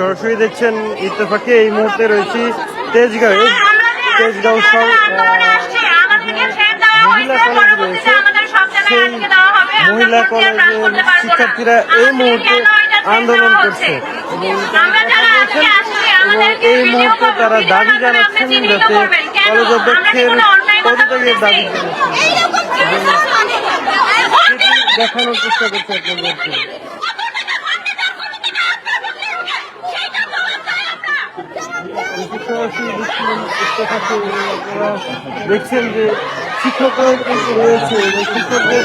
সরাসরি দেখছেন ইত্তফাকে এই মুহূর্তে রয়েছি তেজগাঁও। তেজগাঁও মহিলা কলেজ রয়েছে সেই মহিলা কলেজের শিক্ষার্থীরা এই মুহূর্তে আন্দোলন করছে? এবং এই মুহূর্তে তারা দাবি জানাচ্ছেন যাতে কলেজ অধ্যক্ষের পদত্যাগের দাবি দেখানোর চেষ্টা করছে আপনাদের দেখছেন যে শিক্ষকরা রয়েছে শিক্ষকদের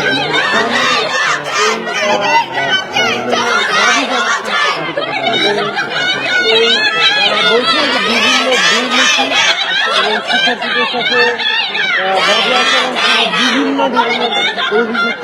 বিভিন্ন শিক্ষার্থীদের সাথে বিভিন্ন ধরনের অভিযুক্ত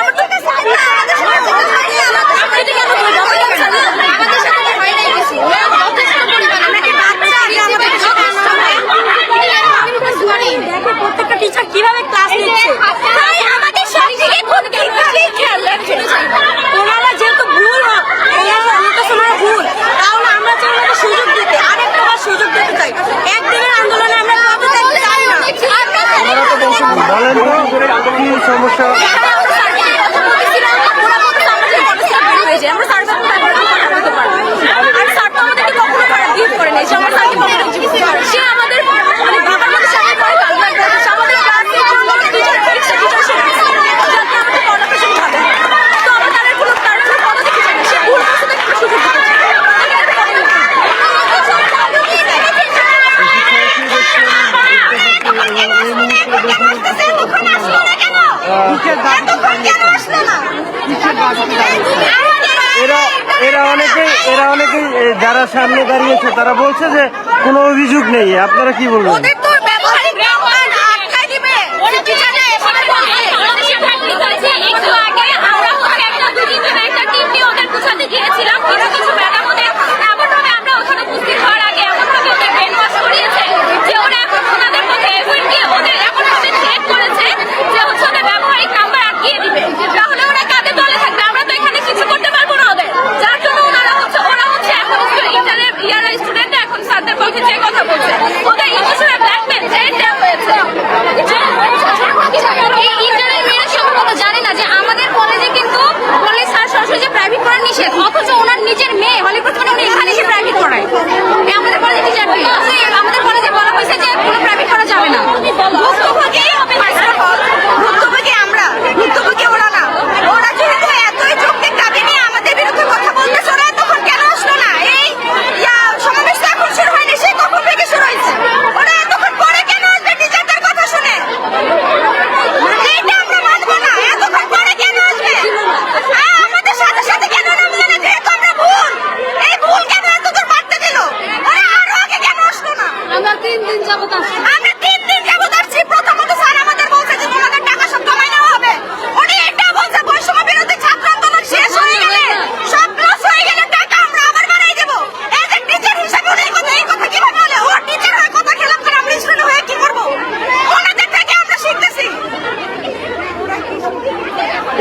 সামনে দাঁড়িয়েছে তারা বলছে যে কোনো অভিযোগ নেই। আপনারা কি বলবেন ওদের তো ব্যবহারিক ব্যবহার আটকায় দিবে ওরা টিচাররা এখানে বলছে, আমাদের শিক্ষার্থী বলছে, একটু আগে আমরা হচ্ছে একটা দুদিন ধরে একটা টিম নিয়ে ওদের গুছাতে গিয়েছিলাম। কিছু কিছু ম্যাডাম ওদের এমনভাবে আমরা ওখানে উপস্থিত হওয়ার আগে এমনভাবে ওদের brainwash করিয়েছে যে ওরা এখন ওনাদের মধ্যে এফআইআর দিয়ে ওদের এমনভাবে threat করেছে যে হচ্ছে ওদের ব্যবহারিক নাম্বার আটকিয়ে দিবে। তাহলে ওরা কাদের দলে থাকবে? আমরা তো এখানে কিছু করতে পারব না ওদের। যার জন্য ওনারা হচ্ছে ওরা হচ্ছে এখন ইন্টারের ইয়ারা স্টুডেন্টরা এখন স্যারদের পক্ষে যে কথা বলছে ওদের ইমোশনাল ব্ল্যাকমেল থ্রেট দেওয়া হয়েছে এই ইন্টারের মেয়েরা সম্ভবত জানে না যে আমাদের কলেজে কিন্তু কলেজ স্যার সরাসরি যে প্রাইভেট করা নিষেধ অথচ ওনার নিজের মেয়ে হলে প্রথমে উনি এখানে এসে প্রাইভেট করায় এই আমাদের কলেজে টিচার আমাদের কলেজে বলা হয়েছে যে কোনো প্রাইভেট করা যাবে না ভুক্তভোগী ভুক্তভোগী আমরা ভুক্তভোগী ওরা না ওরা যেহেতু এতই যৌক্তিক দাবি নিয়ে আমাদের বিরুদ্ধে কথা বলতেছে ওরা তখন কেন আসলো না এই ইয়া, সমাবেশ তো এখন শুরু হয়নি সেই কখন থেকে শুরু হয়েছে ওরা এতক্ষণ পরে কেন আসবে টিচারদের কথা শুনে এটা আমরা মানবো না এতক্ষণ পরে কেন আসবে আ, আমাদের সাথে সাথে কেন নামলো না যেহেতু আমরা ভুল এই ভুল কেন এত দূর বাড়তে দিল ওরা আরও আগে কেন আসলো না আমরা তিন দিন যাবত আসছি আমরা তিন দিন যাবত আসছি প্রথমত স্যার আমাদের বলছে যে তোমাদের টাকা সব জমাই নেওয়া হবে উনি এটা বলছে বৈষম্য বিরোধী ছাত্র আন্দোলন শেষ হয়ে গেলে সব লস হয়ে গেলে টাকা আমরা আবার বাড়াই দেবো এই যে টিচার হিসেবে উনি এই কথা এই কথা কীভাবে বলে ও টিচার হয়ে কথা খেলাম করে আমরা স্টুডেন্ট হয়ে কি করব ওনাদের থেকে আমরা শিখতেছি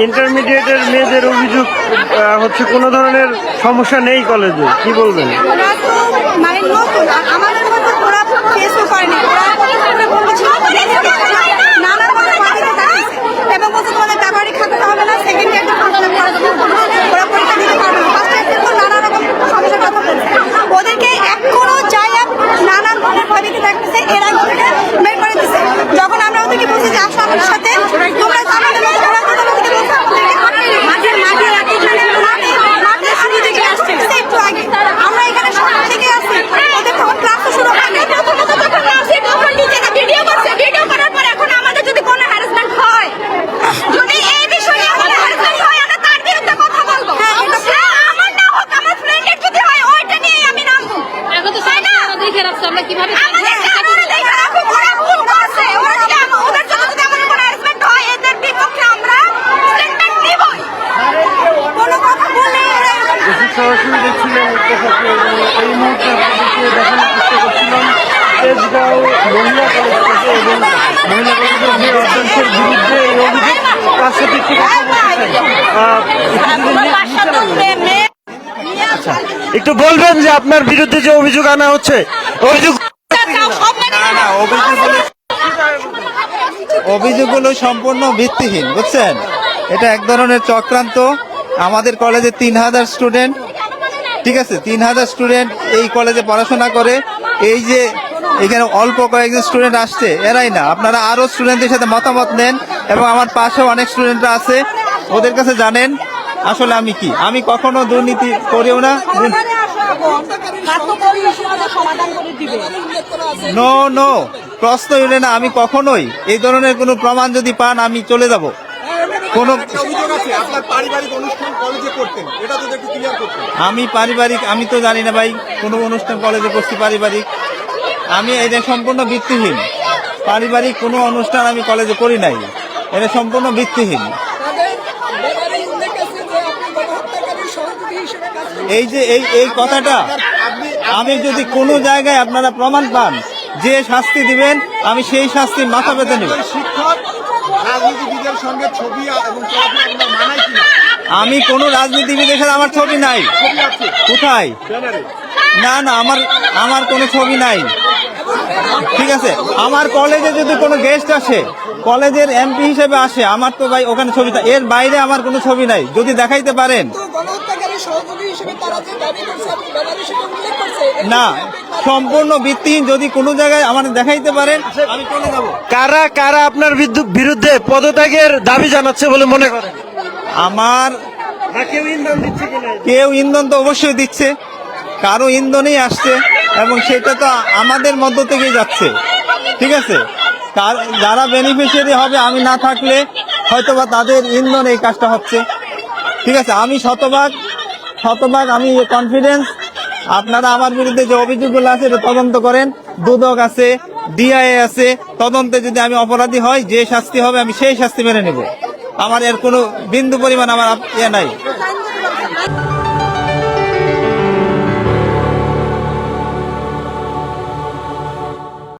ইন্টারমিডিয়েটের মেয়েদের অভিযোগ হচ্ছে কোনো ধরনের সমস্যা নেই কলেজে কি বলবেন? আমার মানে আমাদের মতো ওরা ফেসও করেনি ওরা প্রথমে বলেছিল নানান ভাবে বাড়িতে থাকছে এবং বলছে তোমাদের ব্যবহারিক খাতাতে হবে না সেকেন্ড ইয়ারটা ফার্স্ট ইয়ার ওরা পরীক্ষা দিতে পারবে না ফার্স্ট ইয়ার তো নানা রকম সমস্যার কথা বলছে ওদেরকে এখনও যাই নানান ধরনের ভাবিতে থাকতেছে এর আগে ওদেরকে বের করে দিছে যখন আমরা ওদেরকে বলছি যে আসো আমাদের সাথে তোমরা তো আমাদের মতো ওরা তো আমাদেরকে বলছে মাঠের মাঠে মাঠে মাঠে শুরু থেকে আসছে একটু আগে আমরা এখানে সকাল থেকে আছি ওদের তখন ক্লাস শুরু হয় না প্রথমত যখন আসি তখন নিজেকে ভিডিও করছে ভিডিও করার পর এখন আমাদের যদি কোনো হ্যারাসমেন্ট হয় যদি এই বিষয়ে আমাদের হ্যারাসমেন্ট হয় আমরা তার বিরুদ্ধে কথা বলব হ্যাঁ, আমার না হোক আমার ফ্রেন্ডের যদি হয় ওইটা নিয়ে আমি নামবো এখন তো তাই না? দেখে রাখছি আমরা কীভাবে আমাদের কারণে দেখা রাখুক, ওরা ভুল করছে। ওরা যদি আম- ওদের জন্য যদি এমন কোনো harassment হয়, এদের বিপক্ষে আমরা statement নিবই। কোনো কথা বললেই ওরা আমরা কীভাবে সরাসরি দেখছিলেন এই মুহূর্তে আপনাদেরকে দেখানোর চেষ্টা করছিলাম। তেজগাঁও মহিলা কলেজ থেকে এবং মহিলা কলেজের যে অধ্যক্ষের বিরুদ্ধে এই অভিযোগ তার সাথে একটু কথা বলতে চাই আহ, একটু যদি নিচে- নিচে নামবেন। আচ্ছা একটু বলবেন যে আপনার বিরুদ্ধে যে অভিযোগ আনা হচ্ছে? অভিযোগ অভিযোগগুলো সম্পূর্ণ ভিত্তিহীন, বুঝছেন? এটা এক ধরনের চক্রান্ত। আমাদের কলেজে তিন হাজার স্টুডেন্ট, ঠিক আছে? তিন হাজার স্টুডেন্ট এই কলেজে পড়াশোনা করে। এই যে এখানে অল্প কয়েকজন স্টুডেন্ট আসছে, এরাই না। আপনারা আরও স্টুডেন্টদের সাথে মতামত নেন এবং আমার পাশেও অনেক স্টুডেন্টরা আছে, ওদের কাছে জানেন। আসলে আমি কি? আমি কখনো দুর্নীতি করিও না। নো নো প্রশ্ন এলে না আমি কখনোই এই ধরনের কোনো প্রমাণ যদি পান আমি চলে যাব। কোনো আমি পারিবারিক আমি তো জানি না ভাই কোনো অনুষ্ঠান কলেজে করছি পারিবারিক। আমি এটা সম্পূর্ণ ভিত্তিহীন। পারিবারিক কোনো অনুষ্ঠান আমি কলেজে করি নাই। এটা সম্পূর্ণ ভিত্তিহীন। এই যে এই এই কথাটা আমি যদি কোনো জায়গায় আপনারা প্রমাণ পান যে শাস্তি দিবেন আমি সেই শাস্তির মাথা পেতে নেব। শিক্ষক রাজনীতিবিদের সঙ্গে ছবি এবং মানায় কিনা? আমি কোনো রাজনীতিবিদের সাথে আমার ছবি নাই। কোথায়? না না আমার আমার কোনো ছবি নাই। ঠিক আছে। আমার কলেজে যদি কোনো গেস্ট আসে কলেজের এমপি হিসেবে আসে আমার তো ভাই ওখানে ছবি এর বাইরে আমার কোনো ছবি নাই। যদি দেখাইতে পারেন। না সম্পূর্ণ ভিত্তিহীন যদি কোনো জায়গায় আমার দেখাইতে পারেন আমি চলে যাব। কারা কারা আপনার বিরুদ্ধে পদত্যাগের দাবি জানাচ্ছে বলে মনে করেন? আমার কেউ ইন্ধন দিচ্ছে কেউ ইন্ধন তো অবশ্যই দিচ্ছে। কারও ইন্ধনই আসছে। এবং সেটা তো আমাদের মধ্য থেকেই যাচ্ছে। ঠিক আছে? কার- যারা বেনিফিশিয়ারি হবে, আমি না থাকলে হয়তোবা তাদের ইন্ধন এই কাজটা হচ্ছে। ঠিক আছে? আমি শতভাগ শতভাগ আমি কনফিডেন্স আপনারা আমার বিরুদ্ধে যে অভিযোগগুলো আছে, এটা তদন্ত করেন। দুদক আছে ডিআইএ আছে, তদন্তে যদি আমি অপরাধী হয় যে শাস্তি হবে, আমি সেই শাস্তি মেনে নেব। আমার এর কোনো বিন্দু পরিমাণ আমার ইয়ে নাই।